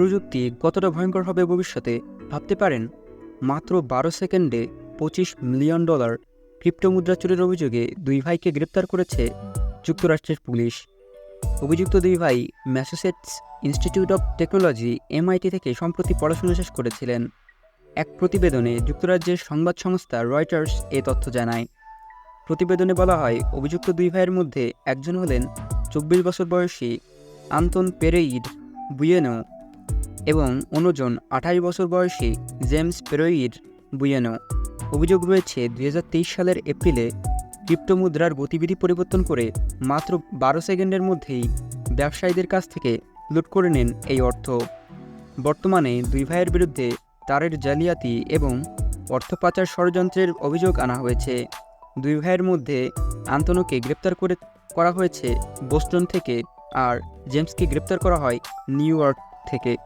প্রযুক্তি কতটা ভয়ঙ্কর হবে ভবিষ্যতে ভাবতে পারেন? মাত্র বারো সেকেন্ডে পঁচিশ মিলিয়ন ডলার ক্রিপ্টোমুদ্রা চুরির অভিযোগে দুই ভাইকে গ্রেপ্তার করেছে যুক্তরাষ্ট্রের পুলিশ। অভিযুক্ত দুই ভাই Massachusetts Institute of Technology, MIT থেকে সম্প্রতি পড়াশোনা শেষ করেছিলেন। এক প্রতিবেদনে যুক্তরাজ্যের সংবাদ সংস্থা রয়টার্স এ তথ্য জানায়। প্রতিবেদনে বলা হয়, অভিযুক্ত দুই ভাইয়ের মধ্যে একজন হলেন চব্বিশ বছর বয়সী আন্তন পেরেইড বুয়েনো এবং অন্যজন আঠাশ বছর বয়সী জেমস পেরোইর বুয়েনো। অভিযোগ রয়েছে, দুই হাজার তেইশ সালের এপ্রিলে ক্রিপ্টোমুদ্রার গতিবিধি পরিবর্তন করে মাত্র বারো সেকেন্ডের মধ্যেই ব্যবসায়ীদের কাছ থেকে লুট করে নেন এই অর্থ। বর্তমানে দুই ভাইয়ের বিরুদ্ধে তারের জালিয়াতি এবং অর্থ পাচার ষড়যন্ত্রের অভিযোগ আনা হয়েছে। দুই ভাইয়ের মধ্যে আন্তনোকে গ্রেপ্তার করে করা হয়েছে বোস্টন থেকে আর জেমসকে গ্রেপ্তার করা হয় নিউ ইয়র্ক থেকে।